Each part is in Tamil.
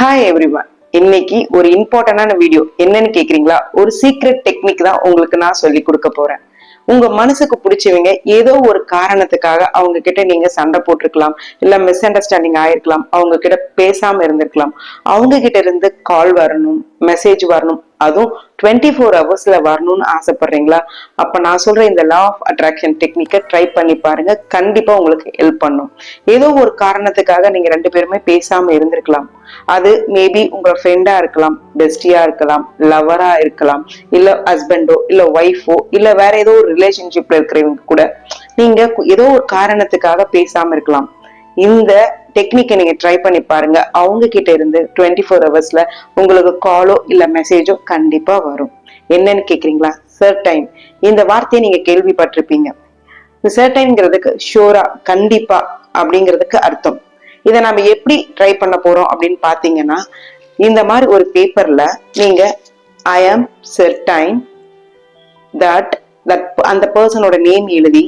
ஹாய் எவ்ரிவன் இன்னைக்கு ஒரு இம்பார்ட்டண்டான வீடியோ என்னன்னு கேக்குறீங்களா? ஒரு சீக்ரெட் டெக்னிக் தான் உங்களுக்கு நான் சொல்லி கொடுக்க போறேன். உங்க மனசுக்கு பிடிச்சவங்க ஏதோ ஒரு காரணத்துக்காக அவங்க கிட்ட நீங்க சண்டை போட்டிருக்கலாம். இல்ல மிஸ் அண்டர்ஸ்டாண்டிங் ஆயிருக்கலாம். அவங்க கிட்ட பேசாம இருந்திருக்கலாம். அவங்க கிட்ட இருந்து கால் வரணும் மெசேஜ் வரணும். அதுவும் டுவெண்ட்டி ஃபோர் ஹவர்ஸ்ல வரணும்னு ஆசைப்படுறீங்களா? அப்ப நான் சொல்ற இந்த லா ஆஃப் அட்ராக்ஷன் டெக்னிக்கை ட்ரை பண்ணி பாருங்க. கண்டிப்பா உங்களுக்கு ஹெல்ப் பண்ணும். ஏதோ ஒரு காரணத்துக்காக நீங்க ரெண்டு பேருமே பேசாம இருந்திருக்கலாம். அது மேபி உங்க ஃப்ரெண்டா இருக்கலாம் பெஸ்டியா இருக்கலாம் லவரா இருக்கலாம் இல்ல ஹஸ்பண்டோ இல்ல ஒய்ஃபோ இல்ல வேற ஏதோ ஒரு ரிலேஷன்ஷிப்ல இருக்கிறவங்க கூட நீங்க ஏதோ ஒரு காரணத்துக்காக பேசாம இருக்கலாம். இந்த டெக்னிக்கை நீங்க ட்ரை பண்ணி பாருங்க. அவங்க கிட்ட இருந்து டுவெண்ட்டி ஃபோர் ஹவர்ஸ்ல உங்களுக்கு காலோ இல்ல மெசேஜோ கண்டிப்பா வரும். என்னன்னு கேக்குறீங்களா? டைம் இந்த வார்த்தையை நீங்க கேள்விப்பட்டிருப்பீங்க. சர்டைன்ங்கிறதுக்கு ஷோரா கண்டிப்பா அப்படிங்கிறதுக்கு அர்த்தம். இதை நம்ம எப்படி ட்ரை பண்ண போறோம் அப்படின்னு பாத்தீங்கன்னா இந்த மாதிரி ஒரு பேப்பர்ல நீங்க ஐ ஆம் சர்டைன் தட் தட் அந்த பர்சனோட நேம் எழுதி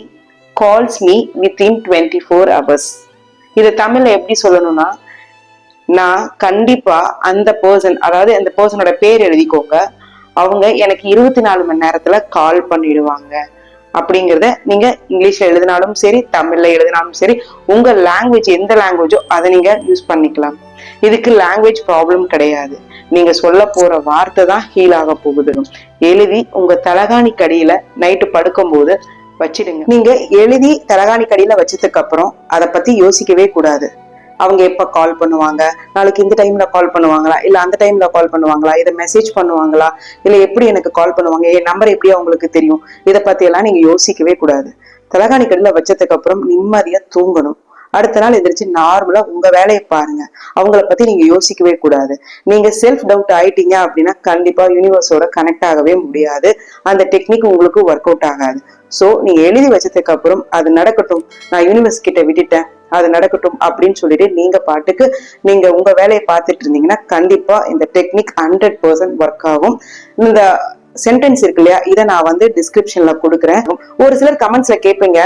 calls me within twenty four hours இதை தமிழ்ல எப்படி சொல்லணும்னா நான் கண்டிப்பா அந்த பர்சன் அதாவது அந்த பர்சனோட பேர் எழுதிக்கோங்க. அவங்க எனக்கு இருபத்தி நாலு மணி நேரத்துல கால் பண்ணிடுவாங்க. அப்படிங்கிறத நீங்க இங்கிலீஷ்ல எழுதினாலும் சரி தமிழ்ல எழுதினாலும் சரி உங்க லாங்குவேஜ் எந்த லாங்குவேஜோ அதை நீங்க யூஸ் பண்ணிக்கலாம். இதுக்கு லாங்குவேஜ் ப்ராப்ளம் கிடையாது. நீங்க சொல்ல போற வார்த்தை தான் ஹீல் ஆக போகுது. எழுதி உங்க தலகாணி கடியில நைட்டு படுக்கும்போது வச்சிடுங்க. நீங்க எழுதி தலகாணி கடியில வச்சதுக்கு அப்புறம் அதை பத்தி யோசிக்கவே கூடாது. அவங்க எப்ப கால் பண்ணுவாங்க? நாளைக்கு இந்த டைம்ல கால் பண்ணுவாங்களா? இல்ல அந்த டைம்ல கால் பண்ணுவாங்களா? இதை மெசேஜ் பண்ணுவாங்களா? இல்ல எப்படி எனக்கு கால் பண்ணுவாங்க? என் நம்பர் எப்படி அவங்களுக்கு தெரியும்? இதை பத்தி எல்லாம் நீங்க யோசிக்கவே கூடாது. தலகாணி கடியில வச்சதுக்கு அப்புறம் நிம்மதியா தூங்கணும். அடுத்த நாள் எந்திரிச்சு நார்மலா உங்க வேலையை பாருங்க. அவங்கள பத்தி நீங்க யோசிக்கவே கூடாது. நீங்க செல்ஃப் டவுட் ஆயிட்டீங்க அப்படின்னா கண்டிப்பா யூனிவர்ஸோட கனெக்ட் ஆகவே முடியாது. அந்த டெக்னிக் உங்களுக்கு ஒர்க் அவுட் ஆகாது. ஸோ நீங்க எழுதி வச்சதுக்கு அப்புறம் அது நடக்கட்டும். நான் யூனிவர்ஸ் கிட்ட விட்டுட்டேன். அது நடக்கட்டும் அப்படின்னு சொல்லிட்டு நீங்க பாட்டுக்கு நீங்க உங்க வேலையை பார்த்துட்டு இருந்தீங்கன்னா கண்டிப்பா இந்த டெக்னிக் ஹண்ட்ரட் பர்சன்ட் ஒர்க் ஆகும். இந்த சென்டென்ஸ் இருக்கு இல்லையா? இதை நான் வந்து டிஸ்கிரிப்ஷன்ல கொடுக்குறேன். ஒரு சிலர் கமெண்ட்ஸ்ல கேட்பீங்க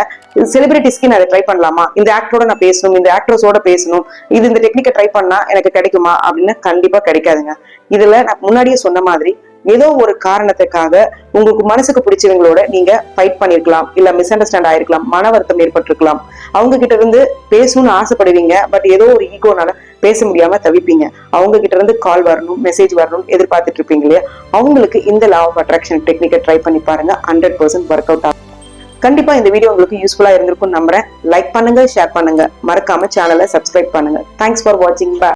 செலிபிரிட்டிஸ்க்கு நான் ட்ரை பண்ணலாமா? இந்த ஆக்டரோட நான் பேசணும் இந்த ஆக்ட்ரஸோட பேசணும் இது இந்த டெக்னிக்கை ட்ரை பண்ணா எனக்கு கிடைக்குமா? அப்படின்னு கண்டிப்பா கிடைக்காதுங்க. இதுல நான் முன்னாடியே சொன்ன மாதிரி ஏதோ ஒரு காரணத்துக்காக உங்களுக்கு மனசுக்கு பிடிச்சவங்களோட நீங்க ஃபைட் பண்ணிருக்கலாம் இல்ல மிஸ் அண்டர்ஸ்டாண்ட் ஆயிருக்கலாம் மன வருத்தம் ஏற்பட்டிருக்கலாம். அவங்க கிட்ட இருந்து பேசணும்னு ஆசைப்படுவீங்க பட் ஏதோ ஒரு ஈகோனால பேச முடியாம தவிப்பீங்க. அவங்க கிட்ட இருந்து கால் வரணும் மெசேஜ் வரணும் எதிர்பார்த்துட்டு இருப்பீங்க இல்லையா? அவங்களுக்கு இந்த லா ஆஃப் அட்ராக்ஷன் டெக்னிக்கை ட்ரை பண்ணி பாருங்க ஹண்ட்ரட் பர்சன்ட் ஒர்க் அவுட் ஆகும். கண்டிப்பா இந்த வீடியோ உங்களுக்கு யூஸ்ஃபுல்லா இருந்திருக்கும் நம்புறேன். லைக் பண்ணுங்க ஷேர் பண்ணுங்க. மறக்காம சேனலை சப்ஸ்கிரைப் பண்ணுங்க. தேங்க்ஸ் ஃபார் வாட்சிங் பா